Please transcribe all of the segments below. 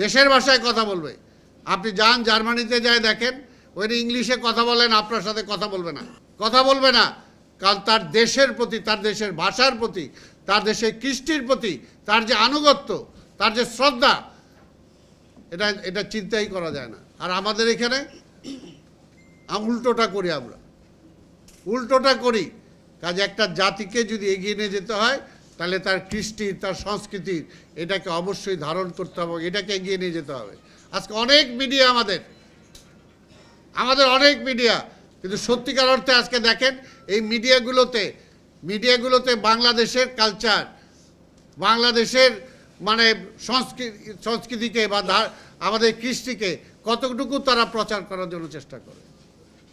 দেশের ভাষায় কথা বলবে। আপনি যান জার্মানিতে যায় দেখেন, ওই ইংলিশে কথা বলেন, আপনার সাথে কথা বলবে না। কথা বলবে না, কারণ তার দেশের প্রতি, তার দেশের ভাষার প্রতি, তার দেশের কৃষ্টির প্রতি, তার যে আনুগত্য, তার যে শ্রদ্ধা, এটা এটা চিন্তাই করা যায় না। আর আমাদের এখানে উল্টোটা করি আমরা। উল্টোটা করি, কাজে একটা জাতিকে যদি এগিয়ে নিয়ে যেতে হয় তাহলে তার কৃষ্টি, তার সংস্কৃতির এটাকে অবশ্যই ধারণ করতে হবে, এটাকে এগিয়ে নিয়ে যেতে হবে। আজকে অনেক মিডিয়া আমাদের আমাদের অনেক মিডিয়া কিন্তু সত্যিকার অর্থে আজকে দেখেন, এই মিডিয়াগুলোতে মিডিয়াগুলোতে বাংলাদেশের কালচার বাংলাদেশের মানে সংস্কৃতি সংস্কৃতিকে বা আমাদের কৃষ্টিকে কতটুকু তারা প্রচার করার জন্য চেষ্টা করে।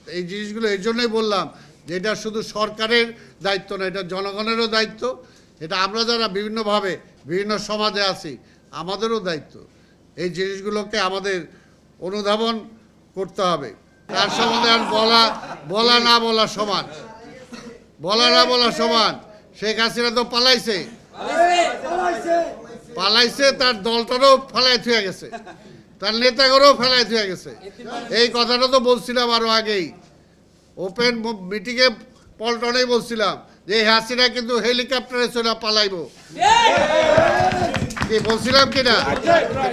এই জিনিসগুলো এর জন্যই বললাম যে এটা শুধু সরকারের দায়িত্ব না, এটা জনগণেরও দায়িত্ব। এটা আমরা যারা বিভিন্নভাবে বিভিন্ন সমাজে আছি, আমাদেরও দায়িত্ব। এই জিনিসগুলোকে আমাদের অনুধাবন করতে হবে। তার সম্বন্ধে আর বলা বলা না বলা সমান। বলা না বলা সমান। শেখ হাসিনা তো পালাইছে। পালাইছে, তার দলটারও ফেলাই থুয়ে গেছে। তার নেতাগরও ফেলাই থুয়ে গেছে। এই কথাটা তো বলছিলাম আরও আগেই। ওপেন মিটিংয়ে পল্টনেই বলছিলাম। যে হাসিনা কিন্তু হেলিকপ্টারে চলে পালাইবো। কি বলছিলাম কি না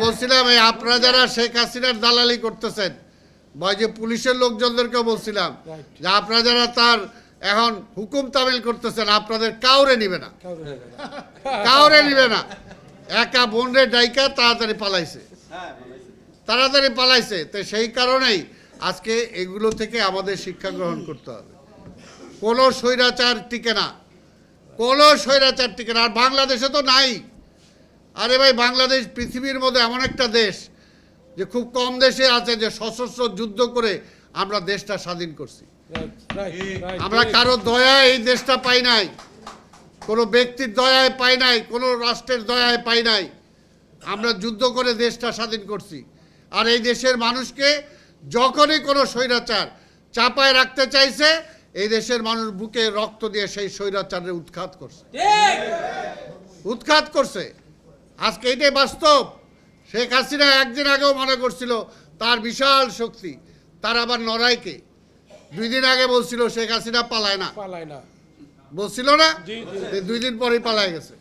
বলছিলাম? এই আপনারা যারা শেখ হাসিনার দালালি করতেছেন বা যে পুলিশের লোকজনদেরকেও বলছিলাম যে আপনারা যারা তার এখন হুকুম তামিল করতেছেন আপনাদের কাউরে নিবে না। কাউরে নিবে না। একা বোনরে ডাইকা তাড়াতাড়ি পালাইছে। তাড়াতাড়ি পালাইছে। তো সেই কারণেই আজকে এগুলো থেকে আমাদের শিক্ষা গ্রহণ করতে হবে। কোনো স্বৈরাচার টিকে না। কোনো স্বৈরাচার টিকে না। আর বাংলাদেশে তো নাই। আরে ভাই, বাংলাদেশ পৃথিবীর মধ্যে এমন একটা দেশ যে খুব কম দেশে আছে যে সশস্ত্র যুদ্ধ করে আমরা দেশটা স্বাধীন করছি। আমরা কারও দয়ায় এই দেশটা পাই নাই। কোনো ব্যক্তির দয়ায় পাই নাই, কোনো রাষ্ট্রের দয়ায় পাই নাই। আমরা যুদ্ধ করে দেশটা স্বাধীন করছি। আর এই দেশের মানুষকে যখনই কোনো স্বৈরাচার চাপায় রাখতে চাইছে এই দেশের মানুষ বুকে রক্ত দিয়ে সেই স্বৈরাচারের উৎখাত করছে। উৎখাত করছে। আজকে এটাই বাস্তব। শেখ হাসিনা একদিন আগেও মনে করছিল তার বিশাল শক্তি তার আবার নড়াইকে। দুই দিন আগে বলছিল শেখ হাসিনা পালায় না। পালায় না। বলছিল না? দুই দিন পরেই পালায় গেছে।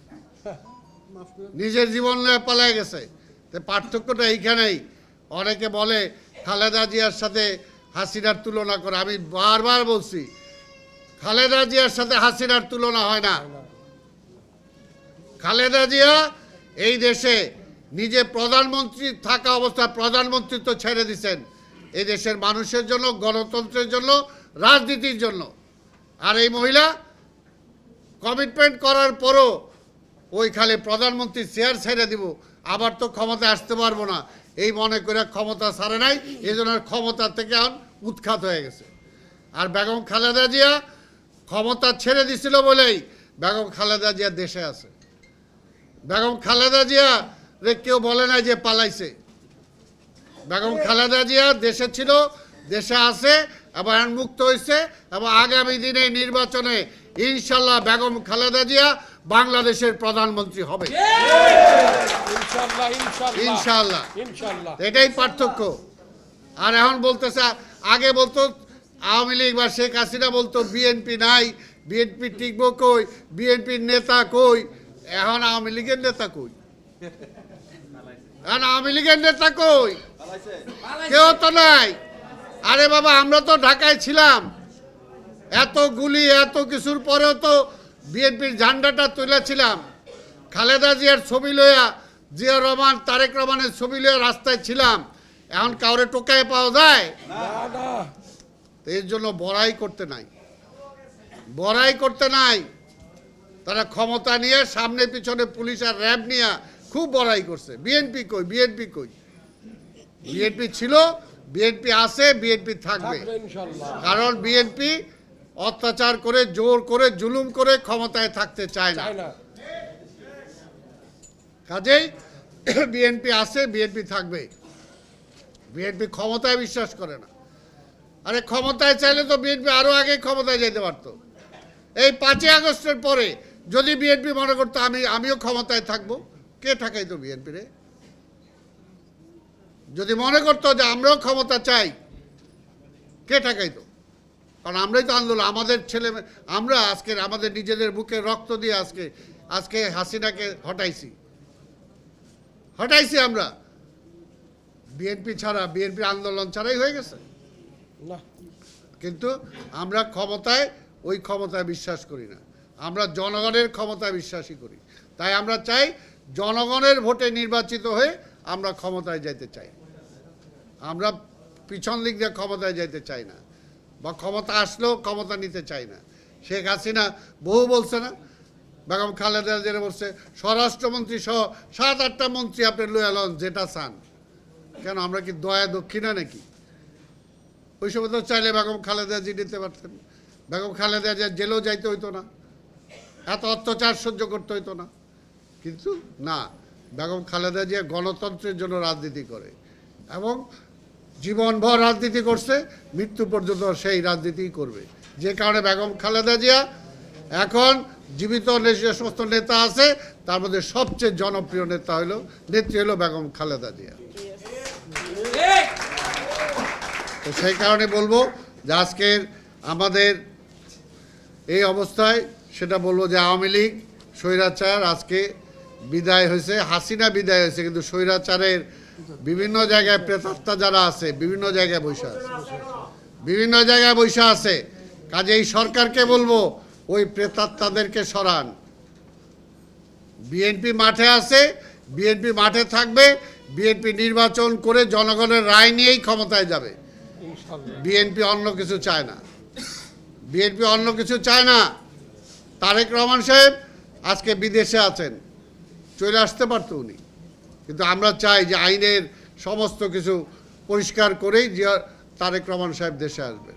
নিজের জীবন পালায় গেছে। পার্থক্যটা এইখানেই। অনেকে বলে খালেদা জিয়ার সাথে হাসিনার তুলনা করে, আমি বারবার বলছি, খালেদা জিয়ার সাথে হাসিনার তুলনা হয় না। খালেদা জিয়া এই দেশে নিজে প্রধানমন্ত্রী থাকা অবস্থায় প্রধানমন্ত্রী তো ছেড়ে দিছেন। এই দেশের মানুষের জন্য, গণতন্ত্রের জন্য, রাজনীতির জন্য। আর এই মহিলা কমিটমেন্ট করার পরও ওই খালি প্রধানমন্ত্রী চেয়ার ছেড়ে দিব, আবার তো ক্ষমতায় আসতে পারব না। এই মনে করে ক্ষমতা ছাড়ে নাই এই জন্য ক্ষমতা থেকে এখন উৎখাত হয়ে গেছে। আর বেগম খালেদা জিয়া ক্ষমতা ছেড়ে দিছিল বলেই বেগম খালেদা জিয়া দেশে আছে। বেগম খালেদা জিয়া রে কেউ বলে না যে পালাইছে। বেগম খালেদা জিয়া দেশে ছিল, দেশে আছে এখন মুক্ত হয়েছে এবং আগামী দিনে নির্বাচনে ইনশাল্লাহ বেগম খালেদা জিয়া বাংলাদেশের প্রধানমন্ত্রী হবে। ইনশাল্লাহ এটাই পার্থক্য। আর এখন বলতেছে আগে বলতো আওয়ামী লীগ বা শেখ হাসিনা বলতো বিএনপি নাই বিএনপি টিকবো কই বিএনপির নেতা কই এখন আওয়ামী লীগের নেতা কই? এখন আওয়ামী লীগের নেতা কই? কেউ তো নাই। আরে বাবা আমরা তো ঢাকায় ছিলাম। এত গুলি এত কিছুর পরেও তো বিএনপির ঝান্ডাটা তুলেছিলাম। খালেদা জিয়ার ছবি লইয়া জিয়া রহমান তারেক রহমানের ছবি লইয়া রাস্তায় ছিলাম। এখন কাউরে টোকায় পাওয়া যায়? এর জন্য বড়াই করতে নাই। বড়াই করতে নাই। তারা ক্ষমতা নিয়ে সামনে পিছনে পুলিশ আর র্যাব নিয়ে খুব বড়াই করছে। বিএনপি কই বিএনপি কই? বিএনপি ছিল বিএনপি আছে বিএনপি থাকবে। কারণ বিএনপি অত্যাচার করে জোর করে জুলুম করে ক্ষমতায় থাকতে চায় না। কাজেই বিএনপি আছে বিএনপি থাকবে বিএনপি ক্ষমতায় বিশ্বাস করে না। আরে ক্ষমতায় চাইলে তো বিএনপি আরও আগে ক্ষমতায় যেতে পারতো। এই পাঁচই আগস্টের পরে যদি বিএনপি মনে করতো আমি আমিও ক্ষমতায় থাকব কে ঠাকাইতো বিএনপি রে? যদি মনে করতো যে আমরাও ক্ষমতা চাই কে ঠেকাইতো? কারণ আমরাই তো আন্দোলন আমাদের ছেলে মেয়ে- আমরা আজকে আমাদের নিজেদের বুকে রক্ত দিয়ে আজকে আজকে হাসিনাকে হটাইছি। হটাইছি আমরা। বিএনপি ছাড়া বিএনপি আন্দোলন ছাড়াই হয়ে গেছে। না কিন্তু আমরা ক্ষমতায় ওই ক্ষমতায় বিশ্বাস করি না। আমরা জনগণের ক্ষমতায় বিশ্বাসী করি। তাই আমরা চাই জনগণের ভোটে নির্বাচিত হয়ে আমরা ক্ষমতায় যেতে চাই। আমরা পিছন দিক দিয়ে ক্ষমতায় যেতে চাই না। বা ক্ষমতা আসলেও ক্ষমতা নিতে চাই না। শেখ হাসিনা বহু বলছে না, বেগম খালেদা যেটা বলছে স্বরাষ্ট্রমন্ত্রী সহ সাত আটটা মন্ত্রী আপনি লয়ে এলন যেটা চান। কেন, আমরা কি দয়া দক্ষিণা নাকি? ওই সময় তো চাইলে বেগম খালেদা জি নিতে পারতেন। বেগম খালেদা জিয়া জেলেও যাইতে হইতো না, এত অত্যাচার সহ্য করতে হইতো না। কিন্তু না, বেগম খালেদা জিয়া গণতন্ত্রের জন্য রাজনীতি করে এবং জীবনভর রাজনীতি করছে, মৃত্যু পর্যন্ত সেই রাজনীতিই করবে। যে কারণে বেগম খালেদা জিয়া এখন জীবিত যে সমস্ত নেতা আছে, তার মধ্যে সবচেয়ে জনপ্রিয় নেতা হলো, নেত্রী হলো বেগম খালেদা জিয়া। তো সেই কারণে বলব যে আজকের আমাদের এই অবস্থায় সেটা বলব যে আওয়ামী লীগ, স্বৈরাচার আজকে বিদায় হয়েছে, হাসিনা বিদায় হয়েছে, কিন্তু স্বৈরাচারের বিভিন্ন জায়গায় প্রেতাত্মা যারা আছে, বিভিন্ন জায়গায় বৈশা আছে। বিভিন্ন জায়গায় বৈশা আছে। কাজে এই সরকারকে বলব, ওই প্রেতাত্মাদেরকে সরান। বিএনপি মাঠে আছে বিএনপি মাঠে থাকবে বিএনপি নির্বাচন করে জনগণের রায় নিয়েই ক্ষমতায় যাবে। বিএনপি অন্য কিছু চায় না। বিএনপি অন্য কিছু চায় না। তারেক রহমান সাহেব আজকে বিদেশে আছেন। চলে আসতে পারতো উনি। কিন্তু আমরা চাই যে আইনের সমস্ত কিছু পরিষ্কার করেই যে তারেক রহমান সাহেব দেশে আসবে